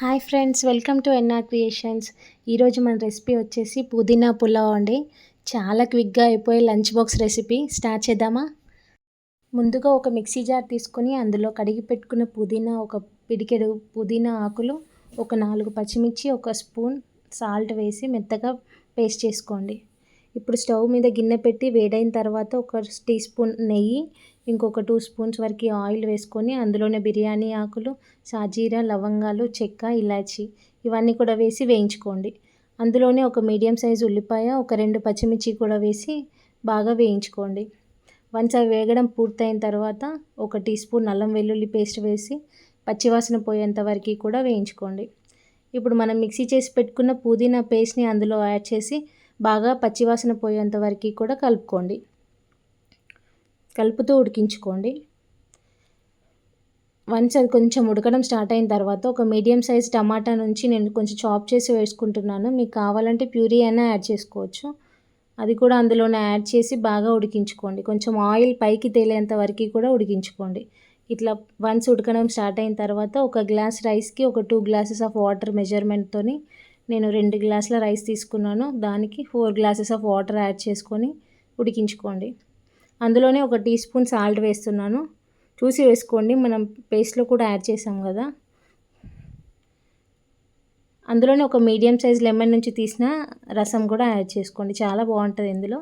Hi friends welcome to NR creations. ఈరోజు మన recipe వచ్చేసి పుదీనా పులావ్ అండి. చాలా క్విక్గా అయిపోయే లంచ్ బాక్స్ రెసిపీ. స్టార్ట్ చేద్దామా? ముందుగా ఒక మిక్సీ జార్ తీసుకొని అందులో కడిగి పెట్టుకున్న పుదీనా ఒక పిడికెడు పుదీనా ఆకులు ఒక నాలుగు పచ్చిమిర్చి ఒక స్పూన్ సాల్ట్ వేసి మెత్తగా పేస్ట్ చేసుకోండి. ఇప్పుడు స్టవ్ మీద గిన్నె పెట్టి వేడైన తర్వాత ఒక టీ స్పూన్ నెయ్యి ఇంకొక టూ స్పూన్స్ వరకు ఆయిల్ వేసుకొని అందులోనే బిర్యానీ ఆకులు సాజీరా లవంగాలు చెక్క ఇలాచి ఇవన్నీ కూడా వేసి వేయించుకోండి. అందులోనే ఒక మీడియం సైజ్ ఉల్లిపాయ ఒక రెండు పచ్చిమిర్చి కూడా వేసి బాగా వేయించుకోండి. వన్స్ అవి వేగడం పూర్తయిన తర్వాత ఒక టీ స్పూన్ అల్లం వెల్లుల్లి పేస్ట్ వేసి పచ్చివాసన పోయేంత వరకు కూడా వేయించుకోండి. ఇప్పుడు మనం మిక్సీ చేసి పెట్టుకున్న పుదీనా పేస్ట్ని అందులో యాడ్ చేసి బాగా పచ్చివాసన పోయేంత వరకు కూడా కలుపుకోండి. కలుపుతూ ఉడికించుకోండి. వన్స్ అది కొంచెం ఉడకడం స్టార్ట్ అయిన తర్వాత ఒక మీడియం సైజ్ టమాటా నుంచి నేను కొంచెం చాప్ చేసి వేసుకుంటున్నాను. మీకు కావాలంటే ప్యూరీ అయినా యాడ్ చేసుకోవచ్చు. అది కూడా అందులోనే యాడ్ చేసి బాగా ఉడికించుకోండి. కొంచెం ఆయిల్ పైకి తేలేంత వరకు కూడా ఉడికించుకోండి. ఇట్లా వన్స్ ఉడకడం స్టార్ట్ అయిన తర్వాత ఒక గ్లాస్ రైస్కి ఒక టూ గ్లాసెస్ ఆఫ్ వాటర్ మెజర్మెంట్తో నేను రెండు గ్లాసుల రైస్ తీసుకున్నాను. దానికి four glasses of water add చేసుకొని ఉడికించుకోండి. అందులోనే ఒక టీ స్పూన్ సాల్ట్ వేస్తున్నాను. చూసి వేసుకోండి మనం పేస్ట్లో కూడా యాడ్ చేసాం కదా. అందులోనే ఒక మీడియం సైజ్ లెమన్ నుంచి తీసిన రసం కూడా యాడ్ చేసుకోండి చాలా బాగుంటుంది ఇందులో.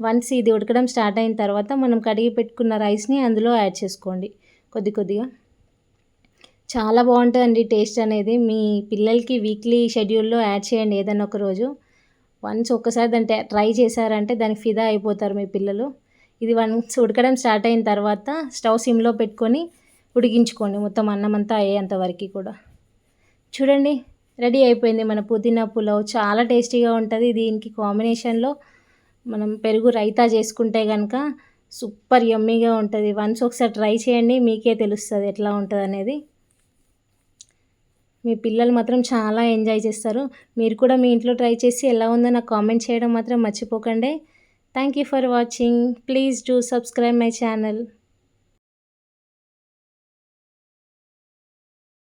వన్స్ ఇది ఉడకడం స్టార్ట్ అయిన తర్వాత మనం కడిగి పెట్టుకున్న రైస్ని అందులో యాడ్ చేసుకోండి కొద్ది కొద్దిగా. చాలా బాగుంటుందండి టేస్ట్ అనేది. మీ పిల్లలకి వీక్లీ షెడ్యూల్లో యాడ్ చేయండి ఏదైనా ఒక రోజు. వన్స్ ఒక్కసారి దాన్ని ట్రై చేశారంటే దానికి ఫిదా అయిపోతారు మీ పిల్లలు. ఇది వన్స్ ఉడకడం స్టార్ట్ అయిన తర్వాత స్టవ్ సిమ్లో పెట్టుకొని ఉడికించుకోండి మొత్తం అన్నం అంతా అయ్యేంత వరకు కూడా. చూడండి రెడీ అయిపోయింది మన పుదీనా పులావ్. చాలా టేస్టీగా ఉంటుంది. దీనికి కాంబినేషన్లో మనం పెరుగు రైతా చేసుకుంటే కనుక సూపర్ యమ్మీగా ఉంటుంది. వన్స్ ఒకసారి ట్రై చేయండి మీకే తెలుస్తుంది ఎట్లా ఉంటుంది అనేది. మీ పిల్లలు మాత్రం చాలా ఎంజాయ్ చేస్తారు. మీరు కూడా మీ ఇంట్లో ట్రై చేసి ఎలా ఉందో నాకు కామెంట్ చేయడం మాత్రం మర్చిపోకండి. Thank you for watching. Please do subscribe my channel.